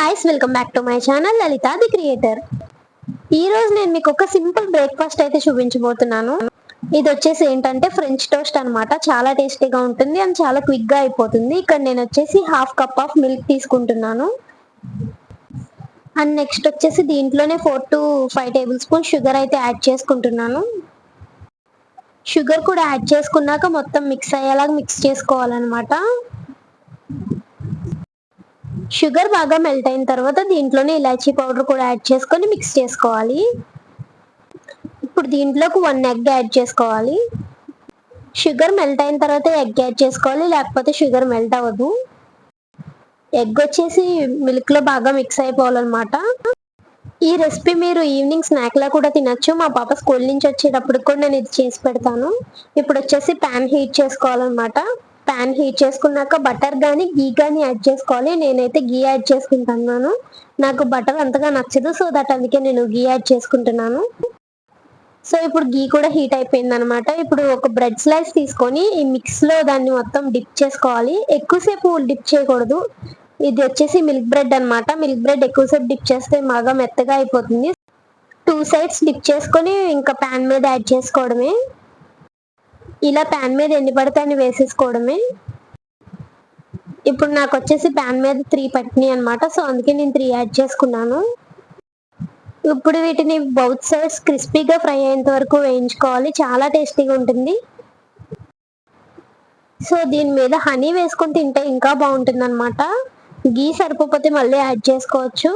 Guys welcome back to my channel Lalitha the creator ఈ రోజు నేను మీకు ఒక సింపుల్ బ్రేక్ఫాస్ట్ అయితే చూపించబోతున్నాను. ఇది వచ్చేసి ఏంటంటే ఫ్రెంచ్ టోస్ట్ అనమాట చాలా టేస్టీగా ఉంటుంది అండ్ చాలా క్విక్గా అయిపోతుంది. ఇక్కడ నేను వచ్చేసి హాఫ్ కప్ ఆఫ్ మిల్క్ తీసుకుంటున్నాను. అండ్ నెక్స్ట్ వచ్చేసి దీంట్లోనే four to five tablespoon sugar అయితే యాడ్ చేసుకుంటున్నాను. షుగర్ కూడా యాడ్ చేసుకున్నాక మొత్తం మిక్స్ అయ్యేలాగా మిక్స్ చేసుకోవాలన్నమాట. షుగర్ బాగా మెల్ట్ అయిన తర్వాత దీంట్లోనే ఇలాచీ పౌడర్ కూడా యాడ్ చేసుకొని మిక్స్ చేసుకోవాలి. ఇప్పుడు దీంట్లోకి వన్ ఎగ్ యాడ్ చేసుకోవాలి. షుగర్ మెల్ట్ అయిన తర్వాత ఎగ్ యాడ్ చేసుకోవాలి లేకపోతే షుగర్ మెల్ట్ అవ్వదు. ఎగ్ వచ్చేసి మిల్క్లో బాగా మిక్స్ అయిపోవాలన్నమాట. ఈ రెసిపీ మీరు ఈవినింగ్ స్నాక్లో కూడా తినచ్చు. మా పాప స్కూల్ నుంచి వచ్చేటప్పుడు కూడా నేను ఇది చేసి పెడతాను. ఇప్పుడు వచ్చేసి ప్యాన్ హీట్ చేసుకోవాలన్నమాట. ప్యాన్ హీట్ చేసుకున్నాక బటర్ కానీ గీ కానీ యాడ్ చేసుకోవాలి. నేనైతే గీ యాడ్ చేసుకుంటున్నాను. నాకు బటర్ అంతగా నచ్చదు సో దట్ అందుకే నేను గీ యాడ్ చేసుకుంటున్నాను. సో ఇప్పుడు గీ కూడా హీట్ అయిపోయింది అనమాట ఇప్పుడు ఒక బ్రెడ్ స్లైస్ తీసుకొని ఈ మిక్స్లో దాన్ని మొత్తం డిప్ చేసుకోవాలి. ఎక్కువసేపు డిప్ చేయకూడదు. ఇది వచ్చేసి మిల్క్ బ్రెడ్ అనమాట మిల్క్ బ్రెడ్ ఎక్కువసేపు డిప్ చేస్తే బాగా మెత్తగా అయిపోతుంది. టూ సైడ్స్ డిప్ చేసుకొని ఇంకా ప్యాన్ మీద యాడ్ చేసుకోవడమే. ఇలా ప్యాన్ మీద ఎన్ని పడితే వేసేసుకోవడమే. ఇప్పుడు నాకు వచ్చేసి ప్యాన్ మీద త్రీ పట్టినాయి అనమాట సో అందుకే నేను త్రీ యాడ్ చేసుకున్నాను. ఇప్పుడు వీటిని బౌత్ సైడ్స్ క్రిస్పీగా ఫ్రై అయ్యేంత వరకు వేయించుకోవాలి. చాలా టేస్టీగా ఉంటుంది. సో దీని మీద హనీ వేసుకొని తింటే ఇంకా బాగుంటుంది అనమాట గీ సరిపోతే మళ్ళీ యాడ్ చేసుకోవచ్చు.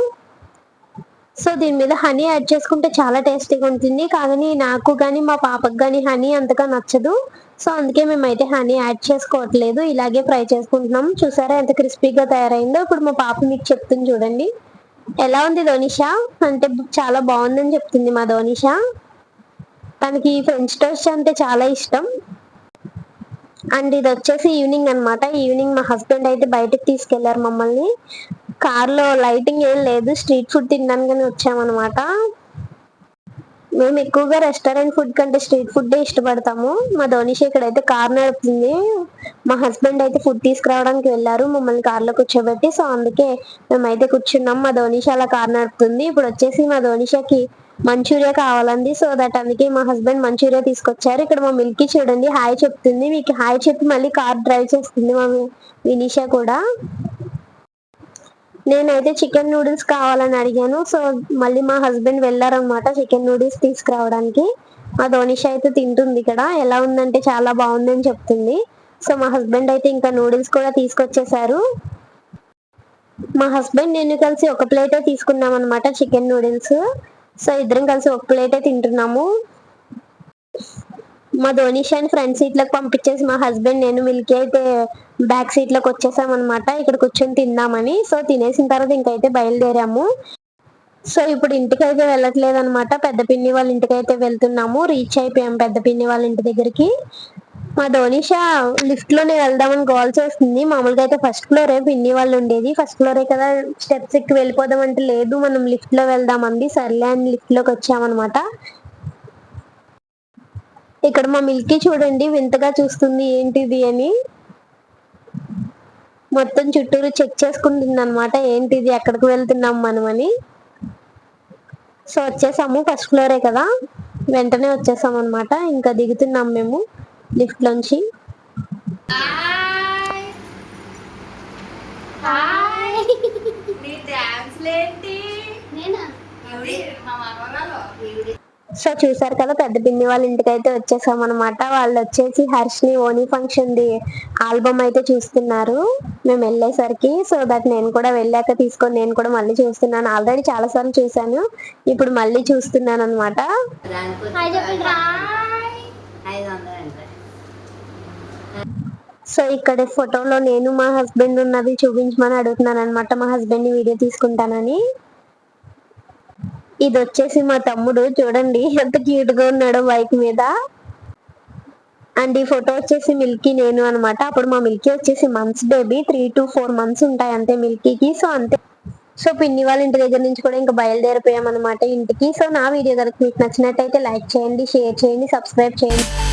సో దీని మీద హనీ యాడ్ చేసుకుంటే చాలా టేస్టీగా ఉంటుంది. కానీ నాకు కానీ మా పాపకు కానీ హనీ అంతగా నచ్చదు. సో అందుకే మేమైతే హనీ యాడ్ చేసుకోవట్లేదు. ఇలాగే ఫ్రై చేసుకుంటున్నాం. చూసారా ఎంత క్రిస్పీగా తయారైందో. ఇప్పుడు మా పాప మీకు చెప్తుంది చూడండి. ఎలా ఉంది ధోనిషా? అంటే చాలా బాగుందని చెప్తుంది మా ధోనిషా. తనకి ఫ్రెంచ్ టోస్ట్ అంటే చాలా ఇష్టం. అండ్ ఇది వచ్చేసి ఈవినింగ్ అన్నమాట. ఈవినింగ్ మా హస్బెండ్ అయితే బయటకు తీసుకెళ్ళారు మమ్మల్ని. కార్లో లైటింగ్ ఏం లేదు స్ట్రీట్ ఫుడ్ తినడానికి వచ్చామన్నమాట. మేము ఎక్కువగా రెస్టారెంట్ ఫుడ్ కంటే స్ట్రీట్ ఫుడ్ ఇష్టపడతాము. మా ధోనిష్ ఇక్కడైతే కార్ నడుపుతుంది. మా హస్బెండ్ అయితే ఫుడ్ తీసుకురావడానికి వెళ్ళారు మమ్మల్ని కార్లో కూర్చోబెట్టి. సో అందుకే మేమైతే కూర్చున్నాం. మా ధోనిష అలా కార్ నడుపుతుంది. ఇప్పుడు వచ్చేసి మా ధోనిషకి మంచూరియా కావాలండి సో దట్ అందుకే మా హస్బెండ్ మంచూరియా తీసుకొచ్చారు. ఇక్కడ మా మిల్కీ చూడండి హాయ్ చెప్తుంది. మీకు హాయ్ చెప్పి మళ్ళీ కార్ డ్రైవ్ చేస్తుంది మా వినీషా కూడా. నేనైతే చికెన్ నూడిల్స్ కావాలని అడిగాను. సో మళ్ళీ మా హస్బెండ్ వెళ్ళారనమాట చికెన్ నూడిల్స్ తీసుకురావడానికి. మా ధోనిష అయితే తింటుంది ఇక్కడ. ఎలా ఉందంటే చాలా బాగుందని చెప్తుంది. సో మా హస్బెండ్ అయితే ఇంకా నూడిల్స్ కూడా తీసుకొచ్చేసారు. మా హస్బెండ్ నేను కలిసి ఒక ప్లేటే తీసుకున్నాం అనమాట చికెన్ నూడిల్స్. సో ఇద్దరం కలిసి ఒక ప్లేటే తింటున్నాము. మా ధోనిషాని ఫ్రంట్ సీట్లకు పంపించేసి మా హస్బెండ్ నేను మిల్కీ అయితే బ్యాక్ సీట్లోకి వచ్చేసాం అనమాట ఇక్కడ కూర్చొని తిందామని. సో తినేసిన తర్వాత ఇంకైతే బయలుదేరాము. సో ఇప్పుడు ఇంటికైతే వెళ్ళట్లేదు అనమాట పెద్ద పిన్ని వాళ్ళ ఇంటికైతే వెళ్తున్నాము. రీచ్ అయిపోయాం పెద్ద పిన్ని వాళ్ళ ఇంటి దగ్గరికి. మా ధోనిష లిఫ్ట్లోనే వెళ్దామని కాల్ చేస్తుంది. మామూలుగా అయితే ఫస్ట్ ఫ్లోరే పిన్ని వాళ్ళు ఉండేది. ఫస్ట్ ఫ్లోరే కదా స్టెప్స్ ఎక్కి వెళ్ళిపోదాం అంటే లేదు. మనం లిఫ్ట్లో వెళ్దామంది. సర్లే అని లిఫ్ట్లోకి వచ్చామన్నమాట. ఇక్కడ మా మిల్కీ చూడండి వింతగా చూస్తుంది ఏంటిది అని. మొత్తం చుట్టూరు చెక్ చేసుకుంటుంది అనమాట ఏంటిది ఎక్కడికి వెళ్తున్నాం మనం అని. సో వచ్చేసాము ఫస్ట్ ఫ్లోరే కదా. వెంటనే వచ్చేసాం అనమాట ఇంకా దిగుతున్నాం మేము లిఫ్ట్ లోంచి. నీ సో చూసారు కదా పెద్ద పిన్ని వాళ్ళ ఇంటికి అయితే వచ్చేసాం అనమాట వాళ్ళు వచ్చేసి హర్షిని ఓనీ ఫంక్షన్ ది ఆల్బమ్ అయితే చూస్తున్నారు. మేము వెళ్ళేసరికి సో దట్ నేను కూడా వెళ్ళాక తీసుకొని నేను కూడా మళ్ళీ చూస్తున్నాను. ఆల్రెడీ చాలా సార్లు చూసాను ఇప్పుడు మళ్ళీ చూస్తున్నాను అనమాట సో ఇక్కడ ఫోటోలో నేను మా హస్బెండ్ ఉన్నది చూపించమని అడుగుతున్నాను అనమాట మా హస్బెండ్ని వీడియో తీసుకుంటానని. ఇది వచ్చేసి మా తమ్ముడు చూడండి ఎంత క్యూట్గా ఉన్నాడో బైక్ మీద. అండ్ ఈ ఫోటో వచ్చేసి మిల్కీ నేను అన్నమాట. అప్పుడు మా మిల్కీ వచ్చేసి months baby three to four months ఉంటాయి అంతే మిల్కీకి. సో అంతే. సో పిన్ని వాళ్ళ ఇంటి దగ్గర నుంచి కూడా ఇంకా బయలుదేరిపోయాం అనమాట ఇంటికి. సో నా వీడియో కనుక మీకు నచ్చినట్టయితే లైక్ చేయండి షేర్ చేయండి సబ్స్క్రైబ్ చేయండి.